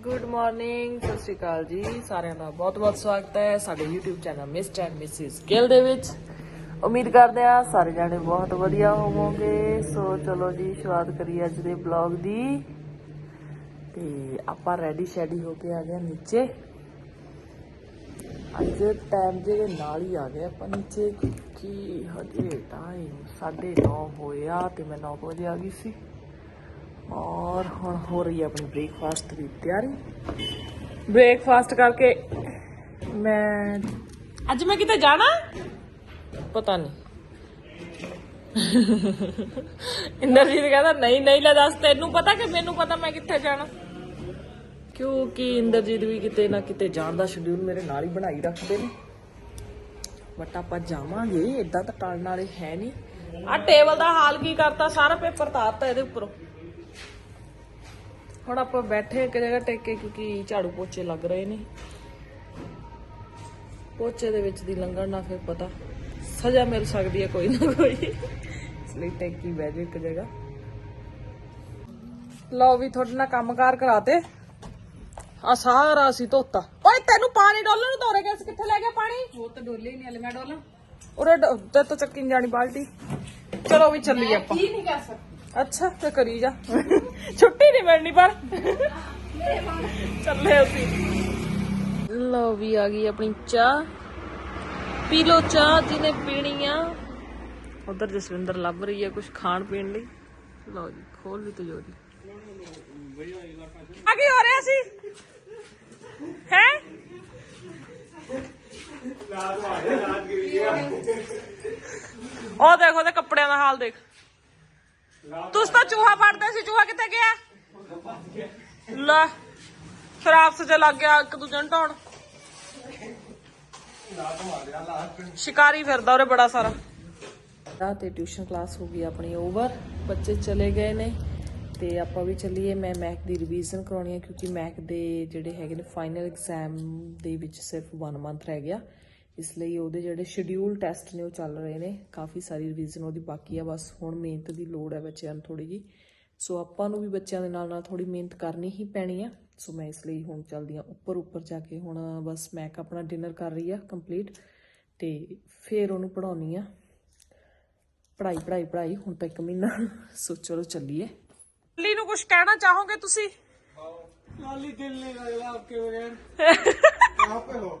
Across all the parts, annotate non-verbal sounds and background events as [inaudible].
Good morning ਸਤਿ ਸ਼੍ਰੀ ਅਕਾਲ ਜੀ। ਸਾਰਿਆਂ ਦਾ ਬਹੁਤ-ਬਹੁਤ ਸਵਾਗਤ ਹੈ ਸਾਡੇ YouTube channel Mr and Mrs Gill ਦੇ ਵਿੱਚ। ਉਮੀਦ ਕਰਦੇ ਹਾਂ ਸਾਰੇ ਜਾਣੇ ਬਹੁਤ ਵਧੀਆ ਹੋਵੋਗੇ। ਸੋ ਚਲੋ ਜੀ, ਸ਼ੁਰੂਆਤ ਕਰੀਏ ਅੱਜ ਦੇ ਬਲੌਗ ਦੀ। ਤੇ ਆਪਾਂ ਰੈਡੀ ਸ਼ੈਡੀ ਹੋ ਕੇ ਆ ਗਏ ਨੀਚੇ। ਅੱਜ ਟਾਈਮ ਦੇ ਨਾਲ ਹੀ ਆ ਗਏ ਆਪਾਂ ਨੀਚੇ। ਕਿ ਹਜੇ ਟਾਈਮ 9:30 ਹੋਇਆ ਤੇ ਮੈਂ 9 ਵਜੇ ਆ ਗਈ ਸੀ। ਔਰ ਹੁਣ ਹੋ ਰਹੀ ਹੈ ਆਪਣੀ ਬ੍ਰੇਕਫਾਸਟ ਦੀ ਤਿਆਰੀ। ਬ੍ਰੇਕਫਾਸਟ ਕਰਕੇ ਮੈਂ ਅੱਜ ਮੈਂ ਕਿਤੇ ਜਾਣਾ? ਪਤਾ ਨਹੀਂ। ਇੰਦਰਜੀਤ ਕਹਿੰਦਾ ਨਹੀਂ ਨਹੀਂ ਲੈ ਦੱਸ ਤੈਨੂੰ ਪਤਾ ਕਿ ਮੈਨੂੰ ਪਤਾ ਮੈਂ ਕਿੱਥੇ ਜਾਣਾ? ਕਿਉਂਕਿ ਇੰਦਰਜੀਤ ਵੀ ਕਿਤੇ ਨਾ ਕਿਤੇ ਜਾਣ ਦਾ ਸ਼ਡਿਊਲ ਮੇਰੇ ਨਾਲ ਹੀ ਬਣਾਈ ਰੱਖਦੇ ਨੇ। ਬਟ ਆਪਾਂ ਜਾਵਾਂਗੇ ਇਦਾਂ ਤਾਂ ਟਾਲਣ ਵਾਲੇ ਹੈ ਨਹੀਂ। ਆ ਟੇਬਲ ਦਾ ਹਾਲ ਕੀ ਕਰਤਾ? ਸਾਰਾ ਪੇਪਰ ਤਾਰਤਾ ਇਹਦੇ ਉੱਪਰੋਂ। ਹੁਣ ਆਪਾਂ ਬੈਠੇ ਇੱਕ ਜਗ੍ਹਾ ਟੇਕ ਕੇ ਕਿਉਂਕਿ ਝਾੜੂ ਪੋਚੇ ਲੱਗ ਰਹੇ ਨੇ। ਪੋਚੇ ਦੇ ਵਿੱਚ ਦੀ ਲੰਘਣ ਨਾਲ ਫਿਰ ਪਤਾ। ਸਜ਼ਾ ਮਿਲ ਸਕਦੀ ਹੈ ਕੋਈ ਨਾ ਕੋਈ। ਇਸ ਲਈ ਟੇਕੀ ਬਹਿ ਜਾਓ ਇੱਕ ਜਗ੍ਹਾ। ਲਓ ਵੀ ਤੁਹਾਡੇ ਨਾਲ ਕੰਮਕਾਰ ਕਰਾਤੇ। ਆ ਸਾਰਾ ਸੀ ਧੋਤਾ। ਓਏ ਤੈਨੂੰ ਪਾਣੀ ਡੋਲਣ ਨੂੰ ਤੋਰੇ ਗਿਆ ਸੀ। ਕਿੱਥੇ ਲੈ ਗਿਆ ਪਾਣੀ? ਉਹ ਤਾਂ ਡੋਲੇ ਨਹੀਂ ਹਲੇ ਮੈਂ ਡੋਲਾਂ। ਉਰੇ ਤੇ ਤਾਂ ਚੱਕੀ ਜਾਣੀ ਬਾਲਟੀ। ਚਲੋ ਵੀ ਚੱਲੀਏ ਆਪਾਂ। ਕੀ ਨਹੀਂ ਕਰ ਸਕਦਾ। ਅੱਛਾ, ਤੇ ਕਰੀ ਜਾ। ਛੁੱਟੀ ਨਹੀਂ ਮਿਲਣੀ ਪਰ। ਚੱਲੇ ਅਸੀਂ। ਲਓ ਵੀ ਆ ਗਈ ਆਪਣੀ ਚਾਹ। ਪੀ ਲੋ ਚਾਹ ਜਿਹਨੇ ਪੀਣੀ ਆ। ਉਧਰ ਜਸਵਿੰਦਰ ਲੱਭ ਰਹੀ ਹੈ ਕੁਝ ਖਾਣ ਪੀਣ ਲਈ। ਲਓ ਜੀ, ਖੋਲ ਲਈ ਤਜੋਰੀ। ਆ ਕੀ ਹੋ ਰਿਹਾ ਸੀ? ਹੈ? ਉਹ ਦੇਖੋ ਉਹਦੇ ਕੱਪੜਿਆਂ ਦਾ ਹਾਲ ਦੇਖ। ਤੁਸੀਂ ਤਾਂ ਚੂਹਾ ਫੜਦੇ ਸੀ, ਚੂਹਾ ਕਿੱਥੇ ਗਿਆ? ਲੈ ਸ਼ਰਾਬ ਸਜੇ ਲੱਗ ਗਿਆ ਇੱਕ ਦੂਜੇ ਨੂੰ ਢਾਉਣ। ਸ਼ਿਕਾਰੀ ਫਿਰਦਾ ਉਰੇ ਬੜਾ ਸਾਰਾ। ਆ ਤੇ ਟਿਊਸ਼ਨ ਕਲਾਸ ਹੋ ਗਈ ਆਪਣੀ ਓਵਰ ਬੱਚੇ ਚਲੇ ਗਏ ਨੇ। ਤੇ ਆਪਾਂ ਵੀ ਚੱਲੀਏ, ਮੈਂ ਮੈਕ ਦੀ ਰਿਵੀਜ਼ਨ ਕਰਾਉਣੀ ਹੈ ਕਿਉਂਕਿ ਮੈਕ ਦੇ ਜਿਹੜੇ ਹੈਗੇ ਨੇ ਫਾਈਨਲ ਐਗਜ਼ਾਮ ਦੇ ਵਿੱਚ ਸਿਰਫ 1 ਮੰਥ ਰਹਿ ਗਿਆ। ਇਸ ਲਈ ਉਹਦੇ ਜਿਹੜੇ ਸ਼ਡਿਊਲ ਟੈਸਟ ਨੇ ਉਹ ਚੱਲ ਰਹੇ ਨੇ। ਕਾਫੀ ਸਾਰੀ ਰਿਵੀਜ਼ਨ ਉਹਦੀ ਬਾਕੀ ਆ ਬਸ ਹੁਣ ਮਿਹਨਤ ਦੀ ਲੋੜ ਹੈ ਬੱਚਿਆਂ ਨੂੰ ਥੋੜੀ ਜੀ। ਸੋ ਆਪਾਂ ਨੂੰ ਵੀ ਬੱਚਿਆਂ ਦੇ ਨਾਲ ਨਾਲ ਥੋੜੀ ਮਿਹਨਤ ਕਰਨੀ ਹੀ ਪੈਣੀ ਆ। ਸੋ ਮੈਂ ਇਸ ਲਈ ਹੁਣ ਚੱਲਦੀ ਆ ਉੱਪਰ ਉੱਪਰ ਜਾ ਕੇ ਹੁਣ ਬਸ ਮੈਂ ਆਪਣਾ ਡਿਨਰ ਕਰ ਰਹੀ ਆ ਕੰਪਲੀਟ ਤੇ ਫੇਰ ਉਹਨੂੰ ਪੜਾਉਣੀ ਆ। ਪੜਾਈ ਪੜਾਈ ਪੜਾਈ ਹੁਣ ਤਾਂ ਇੱਕ ਮਹੀਨਾ। ਸੋ ਚਲੋ ਚੱਲੀਏ। ਲੀ ਨੂੰ ਕੁਝ ਕਹਿਣਾ ਚਾਹੋਗੇ ਤੁਸੀਂ? ਲਾਲੀ ਦਿਲ ਨਹੀਂ ਲੱਗਦਾ ਆਪਕੇ ਬਗੈਰ। [laughs] ਕਹਾਂ ਹੋ।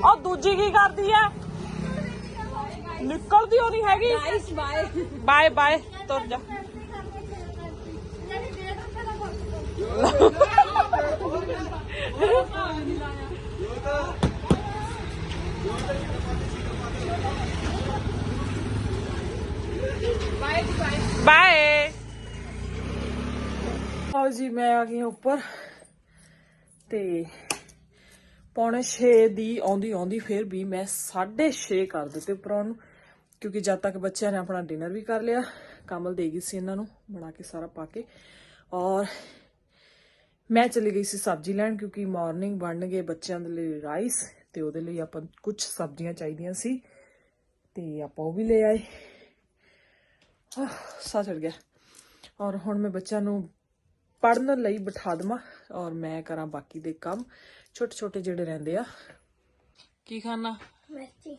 ਉਹ ਦੂਜੀ ਕੀ ਕਰਦੀ ਐ ਨਿਕਲਦੀ ਉਹ ਨਹੀਂ ਹੈਗੀ ਗਾਇਸ ਬਾਏ ਬਾਏ ਬਾਏ ਤੁਰ ਜਾ ਬਾਏ ਬਾਏ ਬਾਏ ਆਓ ਜੀ ਮੈਂ ਆ ਗਈ ਹਾਂ ਉੱਪਰ ਤੇ ਪੌਣੇ 6 ਦੀ ਆਉਂਦੀ ਆਉਂਦੀ ਫਿਰ ਵੀ ਮੈਂ 6:30 ਕਰ ਦਿੱਤੇ ਉੱਪਰੋਂ ਨੂੰ ਕਿਉਂਕਿ ਜਦ ਤੱਕ ਬੱਚਿਆਂ ਨੇ ਆਪਣਾ ਡਿਨਰ ਵੀ ਕਰ ਲਿਆ ਕਮਲ ਦੇ ਗਈ ਸੀ ਇਹਨਾਂ ਨੂੰ ਬਣਾ ਕੇ ਸਾਰਾ ਪਾ ਕੇ ਔਰ ਮੈਂ ਚਲੀ ਗਈ ਸੀ ਸਬਜ਼ੀ ਲੈਣ ਕਿਉਂਕਿ ਮਾਰਨਿੰਗ ਗਏ ਬੱਚਿਆਂ ਦੇ ਲਈ ਰਾਈਸ ਤੇ ਉਹਦੇ ਲਈ ਆਪਾਂ ਕੁਝ ਸਬਜ਼ੀਆਂ ਚਾਹੀਦੀਆਂ ਸੀ ਤੇ ਆਪਾਂ ਉਹ ਵੀ ਲੈ ਆਏ। ਆਹ, ਸਾਹ ਚੜ ਗਿਆ। ਔਰ ਹੁਣ ਮੈਂ ਬੱਚਿਆਂ ਨੂੰ ਪੜਨ ਲਈ ਬਿਠਾ ਦਵਾਂ ਔਰ ਮੈਂ ਕਰਾਂ ਬਾਕੀ ਦੇ ਕੰਮ। ਛੋਟੇ ਛੋਟੇ ਜਿਹੜੇ ਰਹਿੰਦੇ ਆ। ਕੀ ਖਾਣਾ? ਮਿਰਚੀ।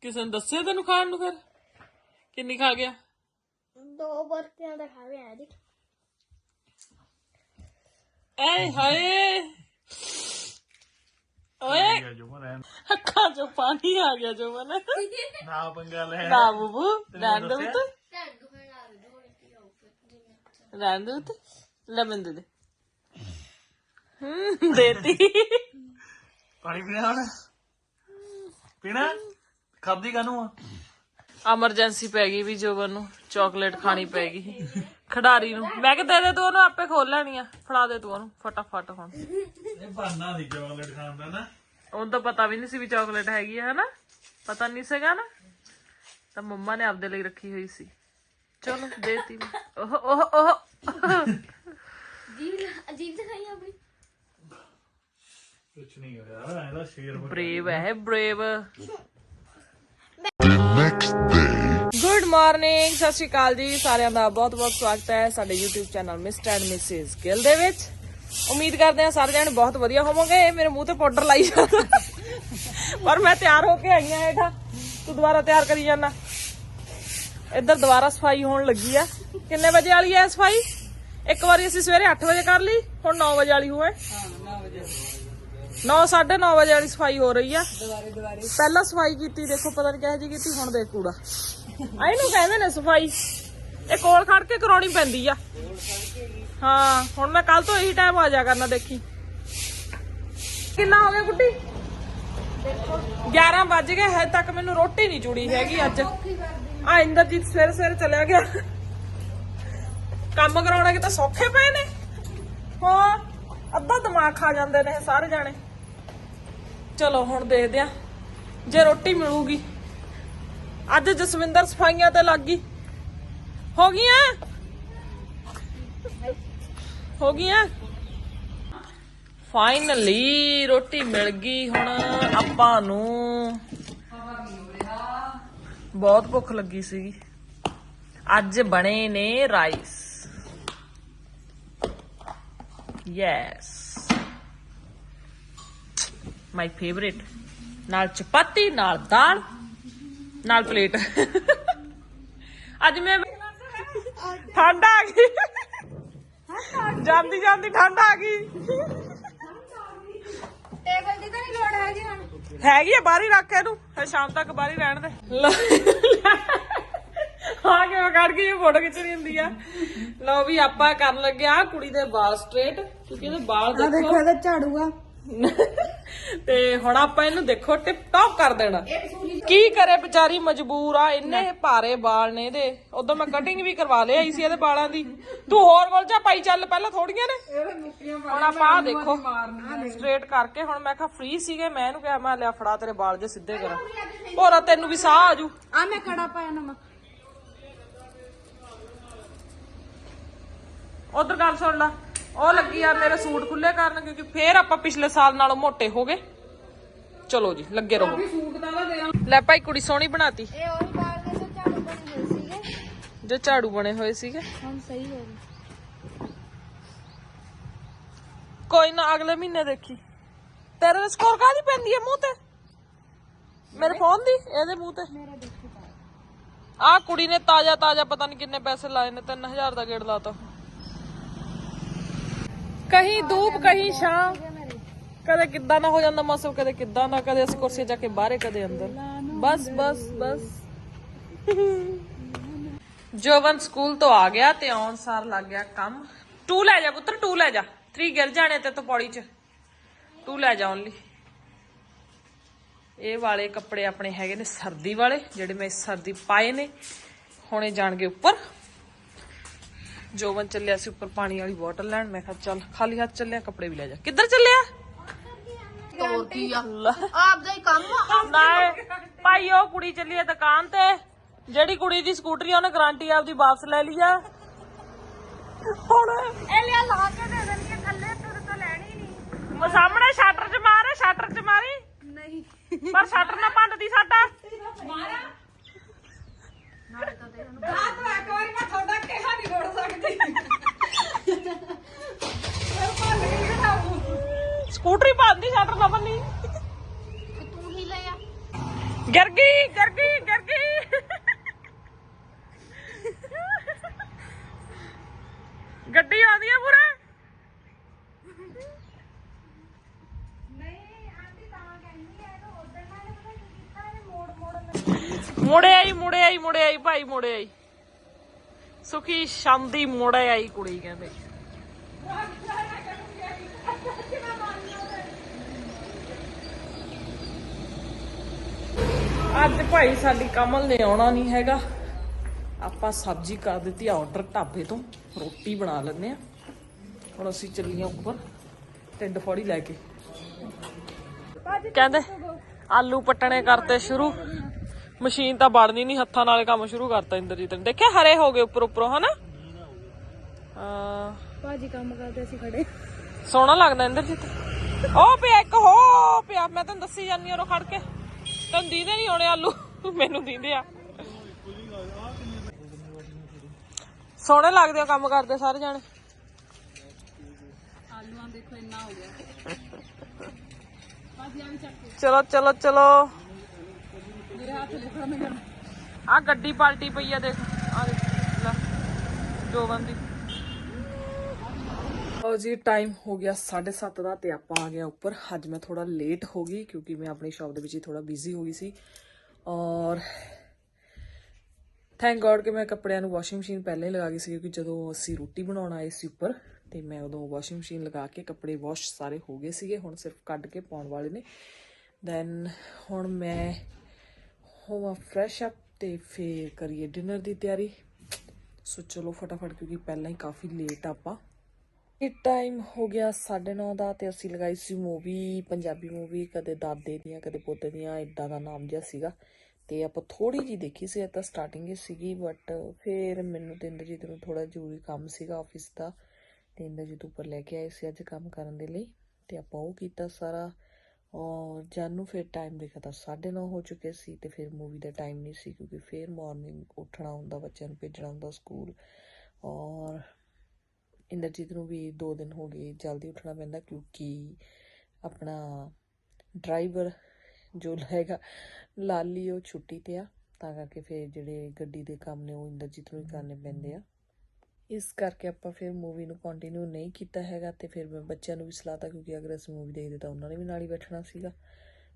ਕਿਸੇ ਨੇ ਤੈਨੂੰ ਖਾਣ ਨੂੰ ਫਿਰ? ਕਿੰਨੀ ਖਾ ਗਿਆ? ਦੋ ਬਰਤਿਆਂ ਦਾ ਖਾ ਲਿਆ ਜੀ। ਐ ਹਾਏ। ਓਏ। ਅੱਖਾਂ ਚੋਂ ਪਾਣੀ ਆ ਗਿਆ ਜੋ ਮਨ ਨਾ ਪੰਗਾ ਲੈ ਨਾ ਬੂਬੂ ਰਹਿਣ ਦੇ ਉੱਤੇ ਲੈ ਮੈਨੂੰ ਦੇ ਦੇ। ਹੂੰ ਦੇਤੀ। ਪਾਣੀ ਪੀਣਾ ਹੁਣ? ਪੀਣਾ? ਖਾਦੀ ਕਾਨੂੰ ਆ? ਐਮਰਜੈਂਸੀ ਪੈ ਗਈ ਵੀ ਜੋਬਨ ਨੂੰ ਚਾਕਲੇਟ ਖਾਣੀ ਪੈ ਗਈ। ਖਿਡਾਰੀ ਨੂੰ। ਮੈਂ ਕਿਹਾ ਦੇ ਦੇ ਤੂੰ ਉਹਨੂੰ ਆਪੇ ਖੋਲ ਲੈਣੀ ਆ। ਫੜਾ ਦੇ ਤੂੰ ਉਹਨੂੰ ਫਟਾਫਟ ਹੁਣ। ਇਹ ਬਾਨਾ ਦੀ ਚਾਕਲੇਟ ਖਾਣ ਦਾ ਨਾ। ਉਹਨੂੰ ਤਾਂ ਪਤਾ ਵੀ ਨਹੀਂ ਸੀ ਵੀ ਚਾਕਲੇਟ ਹੈਗੀ ਹੈ ਹਨਾ? ਪਤਾ ਨਹੀਂ ਸੀਗਾ ਨਾ। ਤਾਂ ਮੰਮਾ ਨੇ ਆਪਦੇ ਲਈ ਰੱਖੀ ਹੋਈ ਸੀ। ਚਲੋ ਦੇਤੀ ਓਹ ਓਹ ਓਹ। ਅਜੀਬ ਅਜੀਬ ਦਿਖਾਈ ਆਪਣੀ। ਕੁਛ ਨਹੀਂ ਹੋਇਆ ਇਹਦਾ ਸ਼ੇਰ ਬ੍ਰੇਵ ਹੈ brave. Next day. Good morning ਸਤਿ ਸ਼੍ਰੀ ਅਕਾਲ ਜੀ ਸਾਰਿਆਂ ਦਾ ਬਹੁਤ-ਬਹੁਤ ਸਵਾਗਤ ਹੈ ਸਾਡੇ YouTube channel Mr and Mrs Gill ਦੇ ਵਿੱਚ। ਉਮੀਦ ਕਰਦੇ ਹਾਂ ਸਾਰੇ ਜਣੇ ਬਹੁਤ ਵਧੀਆ ਹੋਵੋਗੇ ਇਹ ਮੇਰੇ ਮੂੰਹ ਤੇ ਪਾਊਡਰ ਲਾਈ ਜਾਂਦਾ। ਪਰ ਮੈਂ ਤਿਆਰ ਹੋ ਕੇ ਆਈ ਹਾਂ ਹੇਠਾਂ ਤੂੰ ਦੁਬਾਰਾ ਤਿਆਰ ਕਰੀ ਜਾਣਾ ਇੱਧਰ ਦੁਬਾਰਾ ਸਫ਼ਾਈ ਹੋਣ ਲੱਗੀ ਆ। ਕਿੰਨੇ ਵਜੇ ਵਾਲੀ ਹੈ ਸਫ਼ਾਈ? ਇੱਕ ਵਾਰੀ ਅਸੀਂ ਸਵੇਰੇ 8 ਵਜੇ ਕਰ ਲਈ, ਹੁਣ 9 ਵਜੇ ਵਾਲੀ ਹੋਏ। 9 9:30 ਵਜੇ ਵਾਲੀ ਸਫ਼ਾਈ ਹੋ ਰਹੀ ਆ। ਪਹਿਲਾਂ ਸਫ਼ਾਈ ਕੀਤੀ, ਦੇਖੋ ਪਤਾ ਨਹੀਂ ਕਿਹੋ ਜੀ ਕੀਤੀ, ਹੁਣ ਦੇਖ ਕੂੜਾ ਇਹਨੂੰ ਕਹਿੰਦੇ ਨੇ ਸਫ਼ਾਈ। ਇਹ ਕੋਲ ਖੜ ਕੇ ਕਰਾਉਣੀ ਪੈਂਦੀ ਆ। ਹਾਂ, ਹੁਣ ਮੈਂ ਕੱਲ ਤੋਂ ਇਹੀ ਟਾਈਮ ਆ ਜਾ ਕਰਨਾ, ਦੇਖੀ। ਕਿੰਨਾ ਹੋ ਗਿਆ ਗੁੱਡੀ? 11 ਵੱਜ ਗਏ, ਹਜੇ ਤੱਕ ਮੈਨੂੰ ਰੋਟੀ ਨਹੀਂ ਜੁੜੀ ਹੈਗੀ ਅੱਜ। ਆ ਇੰਦਰਜੀਤ ਸਵੇਰੇ ਸਵੇਰੇ ਚਲਿਆ ਗਿਆ। ਕੰਮ ਕਰਾਉਣਾ ਕਿ ਤਾਂ ਸੌਖੇ ਪਏ ਨੇ? ਹਾਂ, ਅੱਧਾ ਦਿਮਾਗ ਖਾ ਜਾਂਦੇ ਨੇ ਇਹ ਸਾਰੇ ਜਾਣੇ। ਚਲੋ, ਹੁਣ ਦੇਖਦੇ ਆ ਜੇ ਰੋਟੀ ਮਿਲੂਗੀ। ਅੱਜ ਜਸਵਿੰਦਰ ਸਫਾਈਆਂ ਤੇ ਲੱਗ ਗਈ। ਹੋ ਗਈਆਂ? ਹੋ ਗਈਆਂ? ਫਾਈਨਲੀ ਰੋਟੀ ਮਿਲ ਗਈ ਹੁਣ ਆਪਾਂ ਨੂੰ। ਬਹੁਤ ਭੁੱਖ ਲੱਗੀ ਸੀਗੀ। ਅੱਜ ਬਣੇ ਨੇ ਰਾਈਸ। ਯੈਸ ਮਾਈ ਫੇਵਰੇਟ ਨਾਲ ਚਪਾਤੀ ਨਾਲ ਦਾਲ ਨਾਲ ਪਲੇਟ। ਅੱਜ ਮੈਂ ਠੰਡ ਆ ਗਈ। ਜਾਂਦੀ ਜਾਂਦੀ ਠੰਡ ਆ ਗਈ। ਟੇਬਲ ਦੀ ਤਾਂ ਨਹੀਂ ਲੋੜ ਹੈਗੀ ਹੁਣ। ਹੈਗੀ ਆ ਬਾਹਰ ਹੀ ਰੱਖ ਇਹਨੂੰ। ਫਿਰ ਸ਼ਾਮ ਤੱਕ ਬਾਹਰ ਹੀ ਰਹਿਣ ਦੇ। ਆ ਕੇ ਕੱਢ ਕੇ ਇਹ ਫੋਟੋ ਖਿੱਚਣੀ ਹੁੰਦੀ ਆ। ਲਓ ਵੀ ਆਪਾਂ ਕਰਨ ਲੱਗੇ ਆ ਕੁੜੀ ਦੇ ਵਾਲ ਸਟ੍ਰੇਟ ਕਿਉਂਕਿ ਇਹਦੇ ਵਾਲ ਦੇਖੋ ਇਹਦਾ ਝਾੜੂਗਾ ਤੇ ਹੁਣ ਆਪਾਂ ਇਹਨੂੰ ਦੇਖੋ ਟਿਪ ਟੌਪ ਕਰ ਦੇਣਾ। ਕੀ ਕਰੇ ਵਿਚਾਰੀ ਮਜਬੂਰ ਆ ਇੰਨੇ ਭਾਰੇ ਵਾਲ ਨੇ ਇਹਦੇ। ਉਦੋਂ ਮੈਂ ਕਟਿੰਗ ਵੀ ਕਰਵਾ ਲਿਆ ਸੀ ਇਹਦੇ ਵਾਲਾਂ ਦੀ। ਤੂੰ ਹੋਰ ਵੱਲ ਜਾ ਪਾਈ ਚੱਲ ਪਹਿਲਾਂ ਥੋੜੀਆਂ ਨੇ। ਹੁਣ ਆਪਾਂ ਆਹ ਦੇਖੋ ਸਟ੍ਰੇਟ ਕਰਕੇ ਹੁਣ ਮੈਂ ਕਿਹਾ ਫ੍ਰੀ ਸੀਗੇ ਮੈਂ ਇਹਨੂੰ ਕਿਹਾ ਮੈਂ ਲਿਆ ਫੜਾ ਤੇਰੇ ਵਾਲ ਜੇ ਸਿੱਧੇ ਕਰਾਂ। ਹੋਰਾ ਤੈਨੂੰ ਵੀ ਸਾਹ ਆਜੂ ਆ ਮੈਂ ਖੜਾ ਪਾਇਆ ਨਮਕ। ਉਧਰ ਗੱਲ ਸੁਣ ਲਾ। ਉਹ ਲੱਗੀ ਆ ਮੇਰੇ ਸੂਟ ਖੁੱਲੇ ਕਰਨ ਕਿਉਂਕਿ ਫੇਰ ਆਪਾਂ ਪਿਛਲੇ ਸਾਲ ਨਾਲੋਂ ਮੋਟੇ ਹੋ ਗਏ। ਚਲੋ ਜੀ ਲੱਗੇ ਰਹੋ। ਲੈ ਭਾਈ ਕੁੜੀ ਸੋਹਣੀ ਬਣਾਤੀ। ਇਹ ਉਹੀ ਬਾਲ ਦੇ ਸੋ ਝਾੜੂ ਬਣ ਗਏ ਸੀਗੇ। ਜੋ ਝਾੜੂ ਬਣੇ ਹੋਏ ਸੀਗੇ। ਹੁਣ ਸਹੀ ਹੋ ਗਏ। ਕੋਈ ਨਾ ਅਗਲੇ ਮਹੀਨੇ ਦੇਖੀ। ਤੇਰੇ ਸਕੋਰ ਕਾਦੀ ਪੈਂਦੀ ਹੈ ਮੂੰਹ ਤੇ? ਮੇਰੇ ਫੋਨ ਦੀ ਇਹਦੇ ਮੂੰਹ ਤੇ। ਆ ਕੁੜੀ ਨੇ ਤਾਜ਼ਾ ਤਾਜ਼ਾ ਪਤਾ ਨਹੀਂ ਕਿੰਨੇ ਪੈਸੇ ਲਾਏ ਨੇ 3000 ਦਾ ਗੇੜ ਲਾਤਾ। ਕਹੀਂ ਧੂਪ, ਕਹੀਂ ਛਾਂ। ਕਦੇ ਕਿੱਦਾਂ ਨਾ ਹੋ ਜਾਂਦਾ ਮੌਸਮ, ਕਦੇ ਕਿੱਦਾਂ ਨਾ ਕਦੇ ਅਸੀਂ ਕੁਰਸੀ ਜਾ ਕੇ ਬਾਹਰੇ, ਕਦੇ ਅੰਦਰ। ਬਸ ਬਸ ਬਸ। ਜੋਵਨ ਸਕੂਲ ਤੋਂ ਆ ਗਿਆ ਤੇ ਆਉਣ ਸਾਰ ਲੱਗ ਗਿਆ ਕੰਮ। ਟੂ ਲੈ ਜਾ ਪੁੱਤਰ ਟੂ ਲੈ ਜਾ। 3 ਗਿਰ ਜਾਣੇ ਤੇ ਤੋਂ ਪੌੜੀ ਚ। ਟੂ ਲੈ ਜਾ ਓਨਲੀ। ਇਹ ਵਾਲੇ ਕੱਪੜੇ ਆਪਣੇ ਹੈਗੇ ਨੇ ਸਰਦੀ ਵਾਲੇ, ਜਿਹੜੇ ਮੈਂ ਸਰਦੀ ਪਾਏ ਨੇ। ਹੁਣੇ ਜਾਣਗੇ ਉੱਪਰ। ਜੋਵਨ ਚੱਲਿਆ ਸੀ ਉੱਪਰ ਪਾਣੀ ਵਾਲੀ ਬੋਤਲ ਲੈਣ। ਮੈਂ ਕਿਹਾ ਚੱਲ ਖਾਲੀ ਹੱਥ ਚੱਲਿਆ ਕੱਪੜੇ ਵੀ ਲੈ ਜਾ। ਕਿੱਧਰ ਚੱਲਿਆ? ਤੋਰ ਕੀ ਆ? ਲੈ। ਆਪਦਾ ਹੀ ਕੰਮ ਨਾ ਭਾਈ ਉਹ ਕੁੜੀ ਚੱਲੀ ਹੈ ਦੁਕਾਨ ਤੇ। ਜਿਹੜੀ ਕੁੜੀ ਦੀ ਸਕੂਟਰੀ ਆ ਉਹਨੇ ਗਾਰੰਟੀ ਆਪਦੀ ਵਾਪਸ ਲੈ ਲਈ ਆ। ਹੁਣ ਇਹ ਲਿਆ ਲਾ ਕੇ ਦੇ ਦੇਣੀ ਥੱਲੇ ਤੇਰੇ ਤੋਂ ਲੈਣੀ ਨਹੀਂ। ਮੈਂ ਸਾਹਮਣੇ ਸ਼ਟਰ ਚ ਮਾਰ ਸ਼ਟਰ ਚ ਮਾਰੀ। ਨਹੀਂ। ਪਰ ਸ਼ਟਰ ਨਾ ਭੰਨਦੀ ਸਾਡਾ ਰਾਤ ਨੂੰ ਇੱਕ ਵਾਰੀ ਮੈਂ ਤੁਹਾਡਾ ਕਿਹਾ ਨਹੀਂ ਰੋੜ ਸਕਦੀ ਫਿਰ ਭੰਨ ਕੇ ਦਿਖਾਊ ਸਕੂਟਰੀ ਭੰਨਦੀ ਸ਼ਟਰ ਨਾ ਭੰਨੀ ਤੇ ਤੂੰ ਹੀ ਲੈ ਆ ਗਿਰ ਗਈ ਗਿਰ ਗਈ ਗਿਰ ਗਈ ਗੱਡੀ ਆਉਂਦੀ ਆ ਪੂਰਾ ਨਹੀਂ ਆਂਟੀ ਤਾਂ ਕਹਿੰਦੀ ਐ ਤਾਂ ਉਧਰ ਨਾਲ ਪਤਾ ਕੀ ਕੀਤਾ ਇਹਨੇ ਮੋੜ ਮੋੜ ਮੁੜੇ ਆਈ ਮੁੜੇ ਆਈ ਮੁੜੇ ਆਈ, ਭਾਈ ਮੁੜੇ ਆਈ। ਸੁਖੀ ਸ਼ਾਂਦੀ ਮੁੜੇ ਆਈ ਕੁੜੀ ਕਹਿੰਦੇ। ਅੱਜ ਭਾਈ ਸਾਡੀ ਕਮਲ ਨੇ ਆਉਣਾ ਨਹੀਂ ਹੈਗਾ। ਆਪਾਂ ਸਬਜ਼ੀ ਕਰ ਦਿੱਤੀ ਆਰਡਰ ਢਾਬੇ ਤੋਂ। ਰੋਟੀ ਬਣਾ ਲੈਂਦੇ ਆ। ਹੁਣ ਅਸੀਂ ਚੱਲੀਆਂ ਉੱਪਰ। ਟਿੰਡ ਫੋੜੀ ਲੈ ਕੇ। ਕਹਿੰਦੇ, ਆਲੂ ਪੱਟਣੇ ਕਰਤੇ ਸ਼ੁਰੂ। ਮਸ਼ੀਨ ਤਾਂ ਵੜਨੀ ਨਹੀਂ ਹੱਥਾਂ ਨਾਲ ਕੰਮ ਸ਼ੁਰੂ ਕਰਤਾ ਇੰਦਰਜੀਤ ਨੇ। ਦੇਖਿਆ ਹਰੇ ਹੋ ਗਏ ਉੱਪਰ ਉੱਪਰੋਂ ਹਨਾ? ਆ ਭਾਜੀ ਕੰਮ ਕਰਦੇ ਸੀ ਖੜੇ। ਸੋਹਣਾ ਲੱਗਦਾ ਇੰਦਰਜੀਤ। ਉਹ ਪਿਆ ਇੱਕ ਹੋ ਪਿਆ। ਮੈਂ ਤੈਨੂੰ ਦੱਸੀ ਜਾਂਦੀ ਹਾਂ ਉਹ ਖੜ ਕੇ। ਤੈਨੂੰ ਦੀਦੇ ਨਹੀਂ ਹੋਣੇ ਆਲੂ। ਮੈਨੂੰ ਦੀਦੇ ਆ। ਸੋਹਣੇ ਲੱਗਦੇ ਆ ਕੰਮ ਕਰਦੇ ਸਾਰੇ ਜਾਣੇ। ਆਲੂਆਂ ਦੇਖੋ ਇੰਨਾ ਹੋ ਗਿਆ। ਚਲੋ ਚਲੋ ਚਲੋ ਮੇਰੇ ਹੱਥ ਲਿਖਣ ਨੂੰ ਕਰ ਆ ਗੱਡੀ ਪਾਲਟੀ ਪਈ ਆ ਦੇਖ। ਆ ਦੇਖ, ਲੈ। ਜੋਬਨ ਦੀ ਲਓ ਜੀ ਟਾਈਮ ਹੋ ਗਿਆ 7:30 ਦਾ ਤੇ ਆਪਾਂ ਆ ਗਿਆ ਉੱਪਰ। ਅੱਜ ਮੈਂ ਥੋੜਾ ਲੇਟ ਹੋ ਗਈ ਕਿਉਂਕਿ ਮੈਂ ਆਪਣੀ ਸ਼ਾਪ ਦੇ ਵਿੱਚ ਹੀ ਥੋੜਾ ਬਿਜ਼ੀ ਹੋ ਗਈ ਸੀ। ਔਰ ਥੈਂਕ ਗੋਡ ਕਿ ਮੈਂ ਕੱਪੜਿਆਂ ਨੂੰ ਵਾਸ਼ਿੰਗ ਮਸ਼ੀਨ ਪਹਿਲਾਂ ਹੀ ਲਗਾ ਗਈ ਸੀ ਕਿਉਂਕਿ ਜਦੋਂ ਅਸੀਂ ਰੋਟੀ ਬਣਾਉਣ ਆਏ ਸੀ ਉੱਪਰ, ਤੇ ਮੈਂ ਉਦੋਂ ਵਾਸ਼ਿੰਗ ਮਸ਼ੀਨ ਲਗਾ ਕੇ ਕੱਪੜੇ ਵਾਸ਼ ਸਾਰੇ ਹੋ ਗਏ ਸੀਗੇ। ਹੁਣ ਸਿਰਫ ਕੱਢ ਕੇ ਪਾਉਣ ਵਾਲੇ ਨੇ। ਦੈਨ ਹੁਣ ਮੈਂ ਹੋਵਾਂ ਫਰੈਸ਼ ਅਪ ਤੇ ਫੇਰ ਕਰੀਏ ਡਿਨਰ ਦੀ ਤਿਆਰੀ। ਸੋ ਚਲੋ ਫਟਾਫਟ ਕਿਉਂਕਿ ਪਹਿਲਾਂ ਹੀ ਕਾਫੀ ਲੇਟ ਆਪਾਂ। ਇਹ ਟਾਈਮ ਹੋ ਗਿਆ 9:30 ਦਾ ਤੇ ਅਸੀਂ ਲਗਾਈ ਸੀ ਮੂਵੀ ਪੰਜਾਬੀ ਮੂਵੀ ਕਦੇ ਦਾਦੇ ਦੀਆਂ, ਕਦੇ ਪੋਤੇ ਦੀਆਂ ਇਦਾਂ ਦਾ ਨਾਮ ਜਿਹਾ ਸੀਗਾ। ਤੇ ਆਪਾਂ ਥੋੜੀ ਜੀ ਦੇਖੀ ਸੀ, ਇਹ ਤਾਂ ਸਟਾਰਟਿੰਗ ਹੀ ਸੀਗੀ ਬਟ ਫਿਰ ਮੈਨੂੰ ਤੇ ਇੰਦਰਜੀਤ ਨੂੰ ਥੋੜਾ ਜ਼ਰੂਰੀ ਕੰਮ ਸੀਗਾ ਆਫਿਸ ਦਾ। ਤੇ ਇੰਦਰਜੀਤ ਉੱਪਰ ਲੈ ਕੇ ਆਏ ਸੀ ਅੱਜ ਕੰਮ ਕਰਨ ਦੇ ਲਈ। ਤੇ ਆਪਾਂ ਉਹ ਕੀਤਾ ਸਾਰਾ। ਔਰ ਜਾਨੂੰ ਫਿਰ ਟਾਈਮ ਦੇਖਿਆ ਤਾਂ 9:30 ਹੋ ਚੁੱਕੇ ਸੀ ਤੇ ਫਿਰ ਮੂਵੀ ਦਾ ਟਾਈਮ ਨਹੀਂ ਸੀ ਕਿਉਂਕਿ ਫਿਰ ਮਾਰਨਿੰਗ ਉੱਠਣਾ ਹੁੰਦਾ, ਬੱਚਿਆਂ ਨੂੰ ਭੇਜਣਾ ਹੁੰਦਾ ਸਕੂਲ ਔਰ ਇੰਦਰਜੀਤ ਨੂੰ ਵੀ 2 ਦਿਨ ਹੋ ਗਏ ਜਲਦੀ ਉੱਠਣਾ ਪੈਂਦਾ ਕਿਉਂਕਿ ਆਪਣਾ ਡਰਾਈਵਰ ਜੋ ਹੈਗਾ ਲਾਲੀ ਉਹ ਛੁੱਟੀ ਤੇ ਆ, ਤਾਂ ਕਰਕੇ ਫਿਰ ਜਿਹੜੇ ਗੱਡੀ ਦੇ ਕੰਮ ਨੇ ਉਹ ਇੰਦਰਜੀਤ ਨੂੰ ਹੀ ਕਰਨੇ ਪੈਂਦੇ ਆ। ਇਸ ਕਰਕੇ ਆਪਾਂ ਫਿਰ ਮੂਵੀ ਨੂੰ ਕੰਟੀਨਿਊ ਨਹੀਂ ਕੀਤਾ ਹੈਗਾ ਤੇ ਫਿਰ ਮੈਂ ਬੱਚਿਆਂ ਨੂੰ ਵੀ ਸਲਾਹਤਾ ਕਿਉਂਕਿ ਅਗਰ ਅਸੀਂ ਮੂਵੀ ਦੇਖਦੇ ਤਾਂ ਉਹਨਾਂ ਨੇ ਵੀ ਨਾਲ ਹੀ ਬੈਠਣਾ ਸੀਗਾ।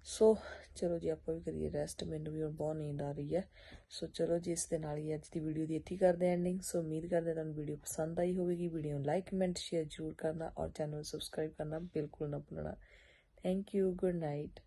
ਸੋ ਚਲੋ ਜੀ, ਆਪਾਂ ਵੀ ਕਰੀਏ ਰੈਸਟ ਮੈਨੂੰ ਵੀ ਹੁਣ ਬਹੁਤ ਨੀਂਦ ਆ ਰਹੀ ਹੈ। ਸੋ ਚਲੋ ਜੀ, ਇਸ ਦੇ ਨਾਲ ਹੀ ਅੱਜ ਦੀ ਵੀਡੀਓ ਦੀ ਇੱਥੇ ਹੀ ਕਰਦੇ ਐਂਡਿੰਗ ਸੋ ਉਮੀਦ ਕਰਦੇ ਹਾਂ ਤੁਹਾਨੂੰ ਵੀਡੀਓ ਪਸੰਦ ਆਈ ਹੋਵੇਗੀ। ਵੀਡੀਓ ਨੂੰ ਲਾਈਕ ਕਮੈਂਟ ਸ਼ੇਅਰ ਜ਼ਰੂਰ ਕਰਨਾ ਔਰ ਚੈਨਲ ਨੂੰ ਸਬਸਕ੍ਰਾਈਬ ਕਰਨਾ ਬਿਲਕੁਲ ਨਾ ਭੁੱਲਣਾ। Thank you good night